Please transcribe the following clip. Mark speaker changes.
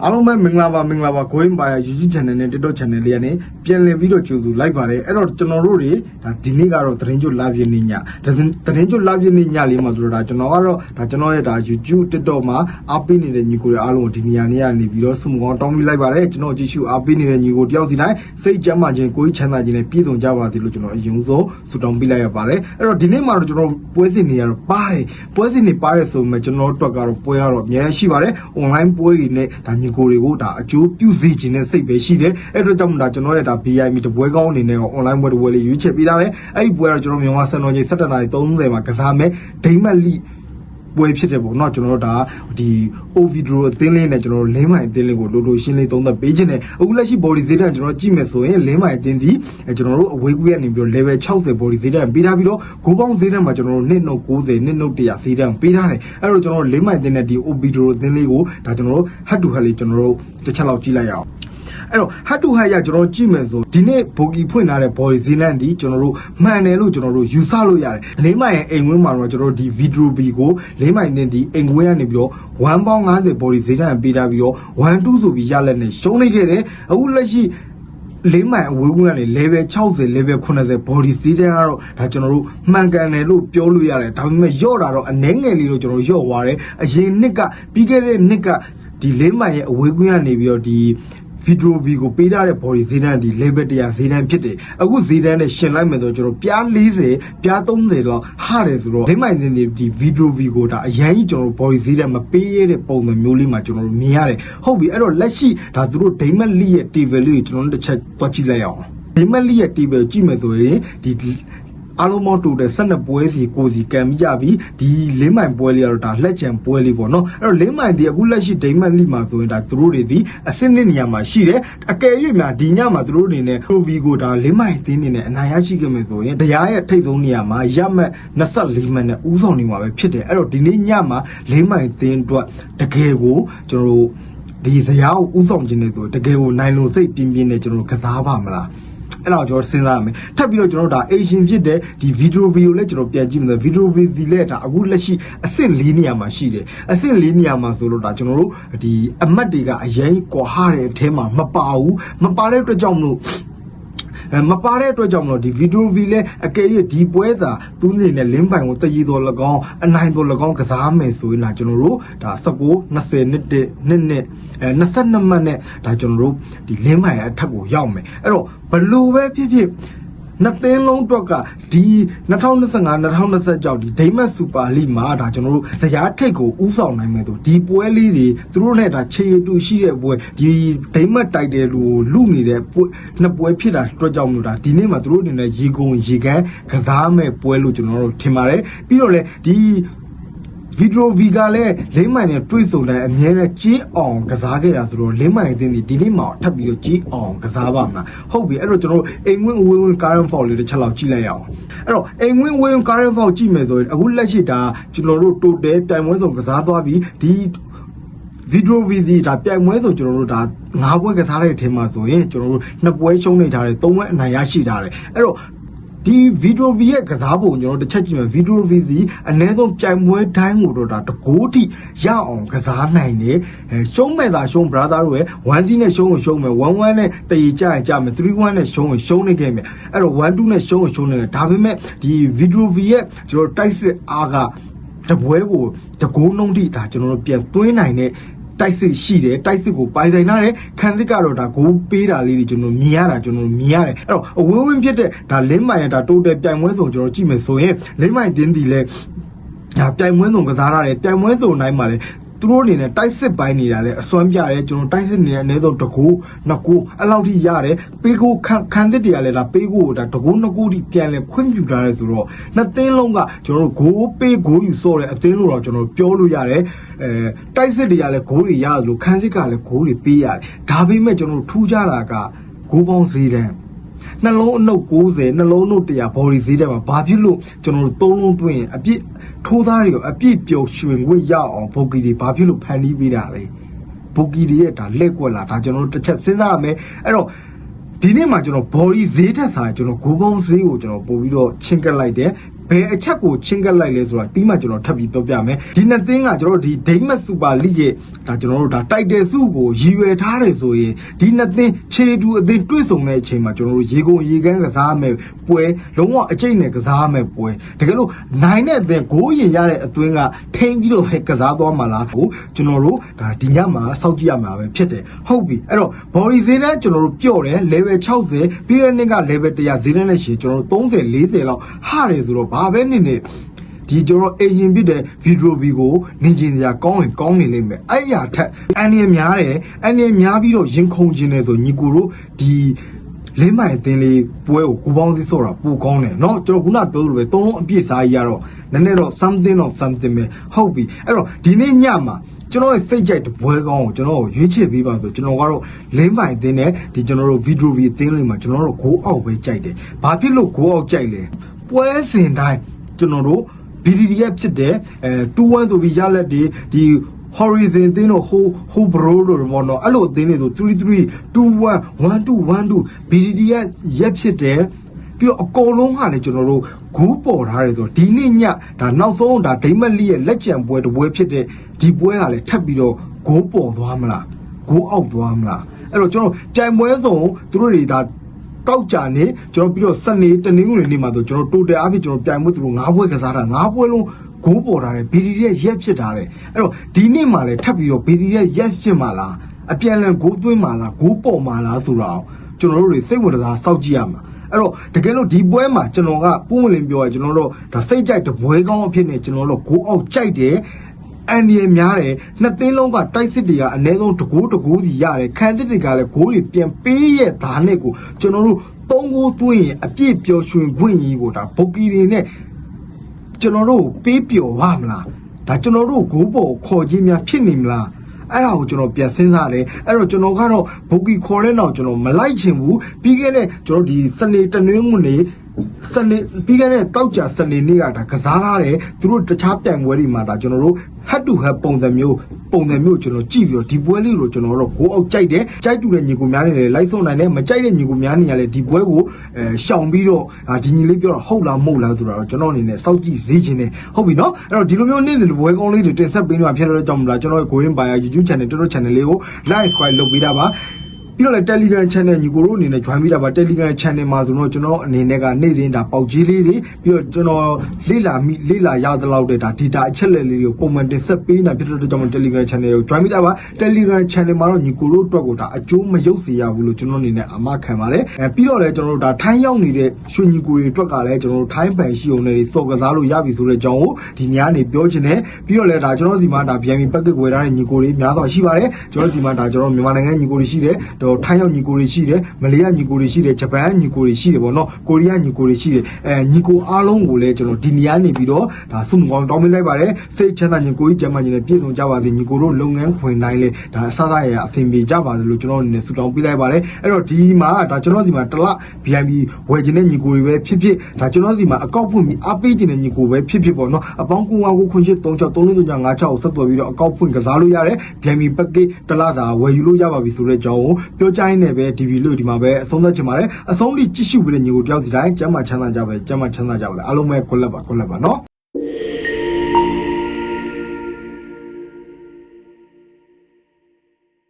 Speaker 1: အားလုံးပဲမင်္ဂလာပါမင်္ဂလာပါ going by YouTube channel နဲ့ TikTok channel လေးကနေပြန်လည်ပြီးတော့ကြိုဆိုလိုက်ပါတယ်အဲ့တော့ကျွန်တော်တို့တွေဒါဒီနေ့ကတော့သတင်းကြိုလာပြင်းနေညသတင်းကြိုလာပြင်းနေညလေးမှာဆိုတော့ဒါကျွန်တော်ကတော့ဒါကျွန်တော်ရဲ့ဒါ YouTube TikTok မှာအားပေးနေတဲ့ညီကိုတွေအားလုံးကိုဒီနေရာနေရနေပြီးတော့ဆုမကောင်းတောင်းပေးလိုက်ပါတယ်ကျွန်တော်ကြည့်ရှုအားပေးနေတဲ့ညီကိုတယောက်စီတိုင်းစိတ်ကြမ်းမှခြင်းကိုယ်ချမ်းသာခြင်းနဲ့ပြည့်စုံကြပါစေလို့ကျွန်တော်အရင်ဆုံးဆုတောင်းပေးလိုက်ရပါတယ်အဲ့တော့ဒီနေ့မှာတော့ကျွန်တော်ပွဲစဉ်နေရတော့ပါတယ်ပွဲစဉ်နေပါတယ်ဆိုမှကျွန်တော်တို့အတွက်ကတော့ပွဲကတော့အများကြီးရှိပါတယ် online ပွဲတွေနဲ့ဒါညီကိုတွေကိုဒါအကျိုးပြုစေခြင်းနဲ့စိတ်ပဲရှိတယ်အဲ့တော့ကြောင့်မို့ဒါကျွန်တော်ရဲ့ဒါ BIM တပွဲကောင်းအနေနဲ့တော့ online ပွဲတစ်ပွဲလေးရွေးချယ်ပေးထားတယ်အဲ့ဒီပွဲကတော့ကျွန်တော်မြန်မာစံတော်ချိန်17:30မှာကစားမယ်ဒိမတ်လိ ပွဲဖြစ်တယ်ပေါ့เนาะကျွန်တော်တို့ဒါဒီ O video အသင်းလေးနဲ့ကျွန်တော်တို့လင်းမိုင်အသင်းလေးကိုလိုလိုရှင်းလေးသုံးသပ်ပေးခြင်းနဲ့အခုလက်ရှိ body ဈေးတန်းကျွန်တော်တို့ကြည့်မယ်ဆိုရင်လင်းမိုင်အသင်းဒီအဲကျွန်တော်တို့အဝေးကူးရနေပြီးတော့ level 60 body ဈေးတန်းပေးထားပြီးတော့ဂိုးပေါင်းဈေးတန်းမှာကျွန်တော်တို့နှစ်နှုတ်90နှစ်နှုတ်100ဈေးတန်းပေးထားတယ်အဲ့တော့ကျွန်တော်တို့လင်းမိုင်အသင်းနဲ့ဒီ O video အသင်းလေးကိုဒါကျွန်တော်တို့ head to head လေးကျွန်တော်တို့တစ်ချက်လောက်ကြည့်လိုက်ရအောင် အဲ့တော့ head to head ရကျွန်တော်တို့ကြည့်မယ်ဆိုဒီနေ့ဘိုကီဖွင့်ထားတဲ့ body ဈေးနှန်းဒီကျွန်တော်တို့မှန်တယ်လို့ကျွန်တော်တို့ယူဆလို့ရတယ်လေးမိုင်ရဲ့အိမ်ဝင်းမှာတော့ကျွန်တော်တို့ဒီ video b ကိုလေးမိုင်တင်ဒီအိမ်ဝင်းကနေပြီးတော့1ပေါင်း90 body ဈေးနှန်းပေးထားပြီးတော့1 2ဆိုပြီးရလက်နဲ့ရှုံးလိုက်ခဲ့တယ်အခုလက်ရှိလေးမိုင်အဝေးကူးကနေ level 60 level 80 body ဈေးတန်းကတော့ဒါကျွန်တော်တို့မှန်ကန်တယ်လို့ပြောလို့ရတယ်ဒါပေမဲ့ယော့တာတော့အနှဲငယ်လေးလို့ကျွန်တော်တို့ယော့သွားတယ်အရင်နှစ်ကပြီးခဲ့တဲ့နှစ်ကဒီလေးမိုင်ရဲ့အဝေးကူးကနေပြီးတော့ဒီ ဗီဒီယိုဗီကိုပေးထားတဲ့ body ဈေးတန်းဒီ level 100ဈေးတန်းဖြစ်တယ်အခုဈေးတန်းနဲ့ရှင်လိုက်မယ်ဆိုတော့ကျွန်တော်ပြား40ပြား30လောက်ဟာတယ်ဆိုတော့ဒိမိုင်တင်ဒီဗီဒီယိုဗီကိုဒါအရင်ကြီးကျွန်တော် body ဈေးတန်းမပေးရတဲ့ပုံစံမျိုးလေးမှာကျွန်တော်တို့မြင်ရတယ်ဟုတ်ပြီအဲ့တော့လက်ရှိဒါသူတို့ဒိမက်လီရဲ့ TV လေးကိုကျွန်တော်တို့တစ်ချက်တွက်ကြည့်လိုက်အောင်ဒိမက်လီရဲ့ TV ကိုကြည့်မယ်ဆိုရင်ဒီ အားလုံးမောတူတဲ့12ပွဲစီကိုစီကံပြီးကြပြီဒီလင်းမိုင်ပွဲလေးကတော့ဒါလက်ချံပွဲလေးပေါ့နော်အဲ့တော့လင်းမိုင်ဒီအခုလက်ရှိဒိမတ်လိမှာဆိုရင်ဒါသူတို့တွေဒီအစစ်နှစ်နေရာမှာရှိတယ်အကယ်၍များဒီညမှာသူတို့အနေနဲ့ဟိုဗီကိုဒါလင်းမိုင်သင်းနေနဲ့အနာရရှိခဲ့မယ်ဆိုရင်တရားရဲ့ထိတ်ဆုံးနေရာမှာရမှတ်24မှတ်နဲ့ဥဆောင်နေမှာပဲဖြစ်တယ်အဲ့တော့ဒီနေ့ညမှာလင်းမိုင်သင်းအတွက်တကယ်ကိုကျွန်တော်တို့ဒီဇရာကိုဥဆောင်ခြင်းနဲ့ဆိုတကယ်ကိုနိုင်လုံစိတ်ပြင်းပြင်းနဲ့ကျွန်တော်တို့ကစားပါမလား အဲ့တော့ကျွန်တော်စဉ်းစားရမယ်ထပ်ပြီးတော့ကျွန်တော်တို့ဒါ Asian ဖြစ်တဲ့ဒီ video view လည်းကျွန်တော်ပြန်ကြည့်မယ် video view စီလည်းဒါအခုလက်ရှိအဆင့်၄နေရာမှာရှိတယ်အဆင့်၄နေရာမှာဆိုလို့ဒါကျွန်တော်တို့ဒီအမတ်တွေကအရင်ကွာဟတဲ့အထဲမှာမပါဘူးမပါတဲ့အတွက်ကြောင့်မလို့အဲ မပါတဲ့အတွက်ကြောင့်မလို့ဒီဗီဒီယိုဗီလဲအကယ်၍ဒီပွဲသာသူ့အနေနဲ့လင်းပိုင်ကိုတည်ရည်တော်၎င်းအနိုင်တော်၎င်းကစားမယ်ဆိုရင်ဒါကျွန်တော်တို့ဒါ19 20နှစ်တဲ့နှစ်နှစ်အဲ22မှတ်နဲ့ဒါကျွန်တော်တို့ဒီလင်းပိုင်အထက်ကိုရောက်မယ်အဲ့တော့ဘလို့ပဲဖြစ်ဖြစ် နှစ်သင်းလုံးအတွက်ကဒီ2025 2026ကြောက်ဒီဒိမတ်စူပါလိမှာဒါကျွန်တော်တို့ဇယားထိတ်ကိုဥဆောင်နိုင်မယ်ဆိုဒီပွဲလေးတွေသူတို့နဲ့ဒါခြေရတူရှိတဲ့ပွဲဒီဒိမတ်တိုက်တယ်လို့လူနေတဲ့ပွဲနှစ်ပွဲဖြစ်တာအတွက်ကြောင့်မလို့ဒါဒီနေ့မှာသူတို့အနေနဲ့ရေကုန်ရေကန်းကစားမဲ့ပွဲလို့ကျွန်တော်တို့ထင်ပါတယ်ပြီးတော့လေဒီ ဗီဒီယိုဗီကလည်းလိမ့်မိုင်နဲ့တွေ့ဆုံတဲ့အမြဲတမ်းကြီးအောင်ကစားခဲ့တာဆိုတော့လိမ့်မိုင်အသင်းဒီဒီနေ့မှထပ်ပြီးတော့ကြီးအောင်ကစားပါမလားဟုတ်ပြီအဲ့တော့ကျွန်တော်တို့အိမ်ဝင်းဝင်းဝင်းကာရန်ဖောက်လေးတစ်ချက်လောက်ကြည့်လိုက်ရအောင်အဲ့တော့အိမ်ဝင်းဝင်းကာရန်ဖောက်ကြည့်မယ်ဆိုရင်အခုလက်ရှိဒါကျွန်တော်တို့တိုတယ်ပြိုင်ပွဲဆောင်ကစားသွားပြီးဒီဗီဒီယိုဗီဒီဒါပြိုင်ပွဲဆိုကျွန်တော်တို့ဒါ၅ပွဲကစားတဲ့အထက်မှာဆိုရင်ကျွန်တော်တို့နှစ်ပွဲရှုံးနေထားတယ်၃ပွဲအနိုင်ရရှိထားတယ်အဲ့တော့ ဒီဗီဒီယိုဗီရဲ့ကစားပုံကျွန်တော်တစ်ချက်ကြည့်မယ်ဗီဒီယိုဗီစီအနည်းဆုံးပြိုင်ပွဲတိုင်းကိုတော့ဒါတကိုးထိရအောင်ကစားနိုင်တယ်အဲရှုံးမဲ့သာရှုံး brother တို့ရဲ့1 C နဲ့ရှုံးကိုရှုံးမယ်1 1နဲ့တည်ကြရင်ကြမယ်3 1နဲ့ရှုံးကိုရှုံးနေခဲ့မယ်အဲ့တော့1 2နဲ့ရှုံးကိုရှုံးနေတယ်ဒါပေမဲ့ဒီဗီဒီယိုဗီရဲ့ကျွန်တော်တိုက်စစ်အားကတပွဲကိုတကိုးနှုံးထိဒါကျွန်တော်တို့ပြန်သွင်းနိုင်တဲ့ တိုက်စစ်ရှိတယ်တိုက်စစ်ကိုပိုင်ဆိုင်ထားတယ်ခံစစ်ကတော့ဒါဂိုးပေးတာလေးတွေကျွန်တော်မြင်ရတာကျွန်တော်မြင်ရတယ်အဲ့တော့အဝင်းဝင်းဖြစ်တဲ့ဒါလင်းမိုင်ရဒါတိုးတယ်ပြိုင်ပွဲစုံကျွန်တော်ကြည့်မယ်ဆိုရင်လင်းမိုင်တင်းတီလဲဒါပြိုင်ပွဲစုံကစားရတယ်ပြိုင်ပွဲစုံတိုင်းမှာလဲ သူတို့အနေနဲ့တိုက်စစ်ပိုင်းနေတာလဲအစွမ်းပြတယ်ကျွန်တော်တိုက်စစ်နေတဲ့အနည်းဆုံးတကူနှစ်ကူအဲ့လောက်ထိရတယ်ပေးကိုခံခံသစ်တွေကလည်းဒါပေးကိုဒါတကူနှစ်ကူထိပြန်လဲခွင့်ပြုထားတယ်ဆိုတော့နှစ်သင်းလုံးကကျွန်တော်တို့ဂိုးပေးဂိုးယူစော့တဲ့အသင်းလို့တော့ကျွန်တော်ပြောလို့ရတယ်အဲတိုက်စစ်တွေကလည်းဂိုးတွေရတယ်လို့ခံစစ်ကလည်းဂိုးတွေပေးရတယ်ဒါပေမဲ့ကျွန်တော်တို့ထူးခြားတာကဂိုးပေါင်းဈေးတန်း နှလုံးအနုပ်90နှလုံးအနုပ်100 body ဈေးထဲမှာဘာဖြစ်လို့ကျွန်တော်တို့သုံးလုံးသွင်းရင်အပြစ်ထိုးသားတွေကိုအပြစ်ပျော်ရွှင်ခွင့်ရအောင်ဘုတ်ကီတွေဘာဖြစ်လို့ဖန်တီးပေးတာလဲဘုတ်ကီတွေရဲ့ဒါလက်ကွက်လာဒါကျွန်တော်တို့တစ်ချက်စဉ်းစားရမယ်အဲ့တော့ဒီနေ့မှာကျွန်တော် body ဈေးထက်ဆိုင်ကျွန်တော်ဂိုးပေါင်းဈေးကိုကျွန်တော်ပို့ပြီးတော့ချင်းကပ်လိုက်တယ် ဘယ်အချက်ကိုချင်းကပ်လိုက်လဲဆိုတာပြီးမှကျွန်တော်ထပ်ပြီးပြောပြမယ်ဒီနှစ်သင်းကကျွန်တော်တို့ဒီဒိမတ်စူပါလိရဲ့ဒါကျွန်တော်တို့ဒါတိုက်တယ်စုကိုရည်ရွယ်ထားတယ်ဆိုရင်ဒီနှစ်သင်းခြေတူအသင်းတွေ့ဆုံတဲ့အချိန်မှာကျွန်တော်တို့ရေကုန်ရေကန်းကစားမယ်ပွဲလုံးဝအကျိတ်နဲ့ကစားမယ်ပွဲတကယ်လို့နိုင်တဲ့အသင်းဂိုးရင်ရတဲ့အသင်းကထိန်ပြီးတော့ပဲကစားသွားမှာလားကိုကျွန်တော်တို့ဒါဒီညမှာစောင့်ကြည့်ရမှာပဲဖြစ်တယ်ဟုတ်ပြီအဲ့တော့ body ဈေးနဲ့ကျွန်တော်တို့ပြော့တယ် level 60ပြီးတဲ့နှစ်က level 100ဈေးနဲ့ရှိရင်ကျွန်တော်တို့30 40လောက်ဟာတယ်ဆိုတော့ဘာပဲနေနေဒီကျွန်တော်အရင်ပြတဲ့ဗီဒီယိုဗီကိုနေကျင်စရာကောင်းရင်ကောင်းနေလိမ့်မယ်အဲ့ဒီအထက်အန်ရများတယ်အန်ရများပြီးတော့ရင်ခုန်ခြင်းတယ်ဆိုညီကိုတို့ဒီလင်းမိုင်အသင်းလေးပွဲကိုကိုပေါင်းစီဆော့တာပူကောင်းတယ်เนาะကျွန်တော်ခုနပြောလို့ပဲသုံးလုံးအပြည့်စားကြီးရတော့နည်းနည်းတော့ something of something ပဲဟုတ်ပြီအဲ့တော့ဒီနေ့ညမှာကျွန်တော်ရဲ့စိတ်ကြိုက်တဲ့ဘွဲကောင်းကိုကျွန်တော်ရွေးချယ်ပေးပါဆိုကျွန်တော်ကတော့လင်းပိုင်အသင်းနဲ့ဒီကျွန်တော်တို့ဗီဒီယိုဗီအသင်းလေးမှာကျွန်တော်တို့ဂိုးအောက်ပဲကြိုက်တယ်။ဘာဖြစ်လို့ဂိုးအောက်ကြိုက်လဲ။ ပွဲစဉ်တိုင်းကျွန်တော်တို့ BDD ရဲ့ဖြစ်တဲ့အဲ2-1ဆိုပြီးရလက်တွေဒီ horizon အသင်းတို့ ho ho bro တို့ဘောနော်အဲ့လိုအသင်းတွေဆို3-3 2-1 1-2 1-2 BDD ရဲ့ရက်ဖြစ်တဲ့ပြီးတော့အကုန်လုံးဟာလည်းကျွန်တော်တို့ဂူးပေါ်ထားတယ်ဆိုတော့ဒီနေ့ညဒါနောက်ဆုံးဒါဒိမက်လီရဲ့လက်ကျန်ပွဲတစ်ပွဲဖြစ်တဲ့ဒီပွဲကလည်းထပ်ပြီးတော့ဂိုးပေါ်သွားမလားဂိုးအောက်သွားမလားအဲ့တော့ကျွန်တော်ပြိုင်ပွဲဆုံးသူတို့တွေဒါ တောက်ကြနေကျွန်တော်ပြီးတော့စနေတနင်္ဂနွေနေ့မှာဆိုကျွန်တော်တိုတယ်အားဖြင့်ကျွန်တော်ပြိုင်ပွဲသူတို့၅ပွဲကစားတာ၅ပွဲလုံးဂိုးပေါ်ထားတယ်ဘီဒီရဲ့ရက်ဖြစ်ထားတယ်အဲ့တော့ဒီနေ့မှလည်းထပ်ပြီးတော့ဘီဒီရဲ့ရက်ဖြစ်မှာလားအပြန်လန်ဂိုးသွင်းမှာလားဂိုးပေါ်မှာလားဆိုတာအောင်ကျွန်တော်တို့တွေစိတ်ဝင်စားစောင့်ကြည့်ရမှာအဲ့တော့တကယ်လို့ဒီပွဲမှာကျွန်တော်ကပုံမလင်းပြောရကျွန်တော်တို့ဒါစိတ်ကြိုက်တပွဲကောင်းအဖြစ်နဲ့ကျွန်တော်တို့ဂိုးအောက်ကြိုက်တယ် အန်ဒီရများတယ်နှစ်သင်းလုံးကတိုက်စစ်တွေကအနည်းဆုံးတကိုးတကိုးစီရတယ်ခန်းစစ်တွေကလည်းဂိုးတွေပြန်ပေးရဲ့ဓာတ်နဲ့ကိုကျွန်တော်တို့သုံးဂိုးသွင်းရင်အပြည့်ပျော်ရွှင်ခွင့်ကြီးကိုဒါဘုတ်ကီတွေနဲ့ကျွန်တော်တို့ပေးပျော်ရမလားဒါကျွန်တော်တို့ဂိုးပေါ်ခေါ်ခြင်းများဖြစ်နေမလားအဲ့ဒါကိုကျွန်တော်ပြန်စဉ်းစားတယ်အဲ့တော့ကျွန်တော်ကတော့ဘုတ်ကီခေါ်တဲ့နောက်ကျွန်တော်မလိုက်ချင်ဘူးပြီးခဲ့တဲ့ကျွန်တော်ဒီစနေတနင်္ဂနွေနေ့ စနေပြီးခဲ့တဲ့တောက်ကြစနေနေ့ကဒါကစားထားတယ်သူတို့တခြားပြိုင်ပွဲတွေမှာဒါကျွန်တော်တို့ head to head ပုံစံမျိုးပုံစံမျိုးကျွန်တော်ကြည့်ပြီးတော့ဒီပွဲလေးကိုကျွန်တော်တို့ဂိုးအောက်ကြိုက်တယ်ကြိုက်တူတဲ့ညီကိုများနေတယ်လိုက်ဆုံးနိုင်တယ်မကြိုက်တဲ့ညီကိုများနေရလေဒီပွဲကိုအဲရှောင်ပြီးတော့အာဒီညီလေးပြောတော့ဟုတ်လားမဟုတ်လားဆိုတော့ကျွန်တော်အနေနဲ့စောင့်ကြည့်စေချင်တယ်ဟုတ်ပြီနော်အဲ့တော့ဒီလိုမျိုးနေ့စဉ်လိုပွဲကောင်းလေးတွေတင်ဆက်ပေးနေမှာဖြစ်တဲ့ကြောင့်မလားကျွန်တော်ရဲ့ Going Buyer YouTube channel တော်တော် channel လေးကို like subscribe လုပ်ပေးတာပါ ပြီးတော့လည်း Telegram channel ညီကိုတို့အနေနဲ့ join မိတာပါ Telegram channel မှာဆိုတော့ကျွန်တော်အနေနဲ့ကနေ့စဉ်ဒါပေါက်ကြီးလေးတွေပြီးတော့ကျွန်တော်လေ့လာမိလေ့လာရသလောက်တဲ့ဒါ data အချက်လက်လေးတွေကိုပုံမှန်တင်ဆက်ပေးနေတာဖြစ်တဲ့ကြောင့် Telegram channel ကို join မိတာပါ Telegram channel မှာတော့ညီကိုတို့အတွက်ကိုဒါအကျိုးမရုပ်စေရဘူးလို့ကျွန်တော်အနေနဲ့အမခံပါတယ်အဲပြီးတော့လည်းကျွန်တော်တို့ဒါထိုင်းရောက်နေတဲ့ရွှေညီကိုတွေအတွက်ကလည်းကျွန်တော်တို့ထိုင်းပန်ရှိုံတွေစော်ကစားလို့ရပြီဆိုတဲ့အကြောင်းကိုဒီညနေပြောချင်တယ်ပြီးတော့လည်းဒါကျွန်တော်စီမှာဒါ BNB package ဝယ်ထားတဲ့ညီကိုတွေများစွာရှိပါတယ်ကျွန်တော်စီမှာဒါကျွန်တော်မြန်မာနိုင်ငံညီကိုတွေရှိတယ်တော့ထိုင်းရောက်ညီကိုတွေရှိတယ်မလေးယားညီကိုတွေရှိတယ်ဂျပန်ညီကိုတွေရှိတယ်ပေါ့နော်ကိုရီးယားညီကိုတွေရှိတယ်အဲညီကိုအားလုံးကိုလည်းကျွန်တော်ဒီနေရာနေပြီးတော့ဒါစုမကောင်းတောင်းပေးလိုက်ပါတယ်စိတ်ချမ်းသာညီကိုကြီးကျမ်းမာညီနဲ့ပြည့်စုံကြပါစေညီကိုတို့လုပ်ငန်းခွင်တိုင်းလေဒါအစအစရရအဆင်ပြေကြပါစေလို့ကျွန်တော်အနေနဲ့ဆုတောင်းပေးလိုက်ပါတယ်အဲ့တော့ဒီမှာဒါကျွန်တော်စီမှာတစ်လ BNB ဝယ်ခြင်းတဲ့ညီကိုတွေပဲဖြစ်ဖြစ်ဒါကျွန်တော်စီမှာအကောက်ဖွင့်ပြီးအားပေးခြင်းတဲ့ညီကိုပဲဖြစ်ဖြစ်ပေါ့နော်အပေါင်းကူဝါကိုခွင့်ရှိ36 3656ကိုဆက်သွယ်ပြီးတော့အကောက်ဖွင့်ကစားလို့ရတယ် BNB package တစ်လစာဝယ်ယူလို့ရပါပြီဆိုတဲ့အကြောင်းကိုပြောကြရင်းနဲ့ပဲဒီဗီလို့ဒီမှာပဲအဆုံးသတ်ချင်ပါတယ်အဆုံးထိကြည့်ရှုပေးတဲ့ညီကိုတယောက်စီတိုင်းကျမ်းမာချမ်းသာကြပါကျမ်းမာချမ်းသာကြပါလေအားလုံးပဲကိုလက်ပါကိုလက်ပါနော်